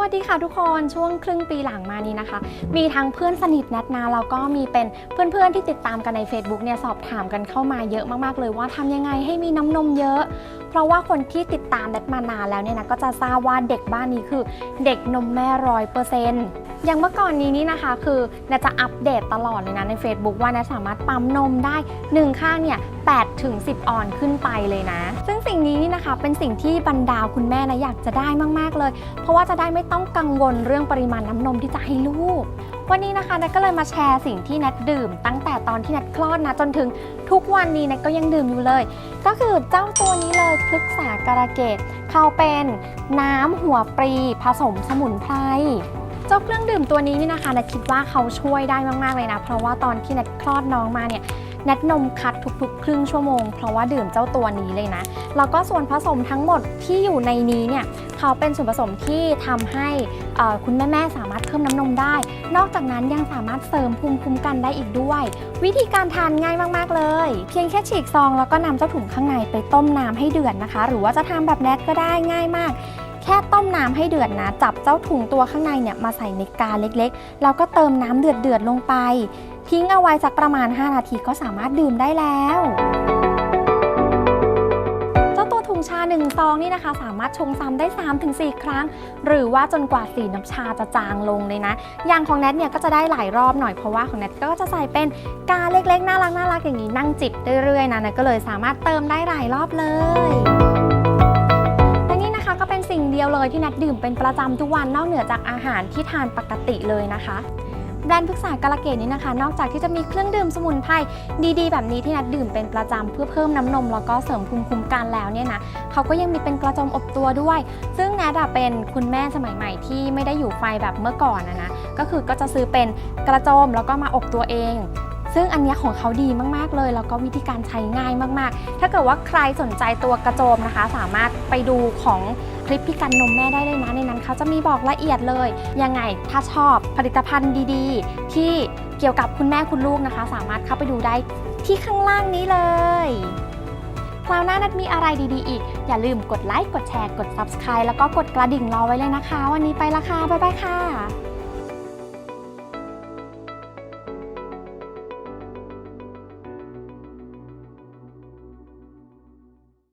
วัสดีค่ะทุกคนช่วงครึ่งปีหลังมานี้นะคะ มีทั้งเพื่อนสนิทแนทนาแล้วก็มีเป็นเพื่อนๆที่ติดตามกันใน Facebook เนี่ยสอบถามกันเข้ามาเยอะมากๆเลยว่าทำยังไงให้มีน้ำนมเยอะ เพราะว่าคนที่ติดตามแนทมานานแล้วเนี่ยนะก็จะทราบว่าเด็กบ้านนี้คือเด็กนมแม่ร้อยเปอร์เซ็นต์ อย่างเมื่อก่อนนี้นี่นะคะ คือแนทจะอัปเดตตลอดเลยนะใน Facebook ว่าแนทสามารถปั๊มนมได้หนึ่งข้างเนี่ย8ถึง10 ออนขึ้นไปเลยนะ ซึ่งสิ่งนี้นี่นะคะเป็นสิ่งที่บรรดาคุณแม่นะอยากจะได้มาก ๆ เลย เพราะว่าจะได้ไม่ต้องกังวลเรื่องปริมาณน้ำนมที่จะให้ลูก วันนี้นะคะแนทก็เลยมาแชร์สิ่งที่แนทดื่ม ตั้งแต่ตอนที่แนทคลอดนะจนถึงทุกวันนี้แนทก็ยังดื่มอยู่เลย ก็คือเจ้าตัวนี้เลยพฤกษาการะเกดเขาเป็นน้ำหัวปรีผสมสมุนไพร เจ้าเครื่องดื่มตัวนี้นี่นะคะแนทคิดว่าเขาช่วยได้มากๆเลยนะ เพราะว่าตอนที่แนทคลอดน้องมาเนี่ยแนทนมคัดทุกๆ ครึ่งชั่วโมง เพราะว่าดื่มเจ้าตัวนี้เลยนะ แล้วก็ส่วนผสมทั้งหมดที่อยู่ในนี้เนี่ยเขาเป็นส่วนผสมที่ทำให้คุณแม่ๆสามารถเพิ่มน้ำนมได้ นอกจากนั้นยังสามารถเสริมภูมิคุ้มกันได้อีกด้วย วิธีการทานง่ายมากๆเลย เพียงแค่ฉีกซองแล้วก็นำเจ้าถุงข้างในไปต้มน้ำให้เดือดนะคะ หรือว่าจะทำแบบแนทก็ได้ง่ายมาก แค่ต้มน้ำให้เดือดนะ จับเจ้าถุงตัวข้างในเนี่ยมาใส่ในกาเล็กๆ แล้วก็เติมน้ำเดือดๆลงไป ทิ้งเอาไว้สักประมาณ 5 นาทีก็สามารถดื่มได้แล้วเจ้าตัวถุงชา1ซองนี่นะคะ สามารถชงซ้ำได้ 3-4 ครั้ง หรือว่าจนกว่าสีน้ำชาจะจางลงเลยนะ อย่างของแนทเนี่ยก็จะได้หลายรอบหน่อยเพราะว่าของแนทก็จะใส่เป็นกาเล็กๆ น่ารักน่ารักอย่างนี้นั่งจิบเรื่อยๆนะนทก็เลยสามารถเติมได้หลายรอบเลย เดียวเลยที่แนทดื่มเป็นประจำทุกวันนอกเหนือจากอาหารที่ทานปกติเลยนะคะแบรนด์พฤกษากาลเกตนี้นะคะ นอกจากที่จะมีเครื่องดื่มสมุนไพรดีๆ แบบนี้ที่นัดดื่มเป็นประจำเพื่อเพิ่มน้ำนมแล้วก็เสริมภูมิคุ้มกันแล้วเนี่ยนะเขาก็ยังมีเป็นกระจมอบตัวด้วย ซึ่งแนทอะเป็นคุณแม่สมัยใหม่ที่ไม่ได้อยู่ไฟแบบเมื่อก่อนนะนะก็คือก็จะซื้อเป็นกระโจมแล้วก็มาอบตัวเอง ซึ่งอันนี้ของเขาดีมากๆเลย แล้วก็วิธีการใช้ง่ายมากๆ ถ้าเกิดว่าใครสนใจตัวกระโจมนะคะ สามารถไปดูของคลิปพี่กันนมแม่ได้เลยนะ ในนั้นเขาจะมีบอกละเอียดเลย ยังไงถ้าชอบผลิตภัณฑ์ดีๆ ที่เกี่ยวกับคุณแม่คุณลูกนะคะ สามารถเข้าไปดูได้ที่ข้างล่างนี้เลยคราวหน้านัดมีอะไรดีๆ อีก อย่าลืมกดไลค์ กดแชร์ กด Subscribe แล้วก็กดกระดิ่งรอไว้เลยนะคะ วันนี้ไปละค่ะ บ๊ายบายค่ะ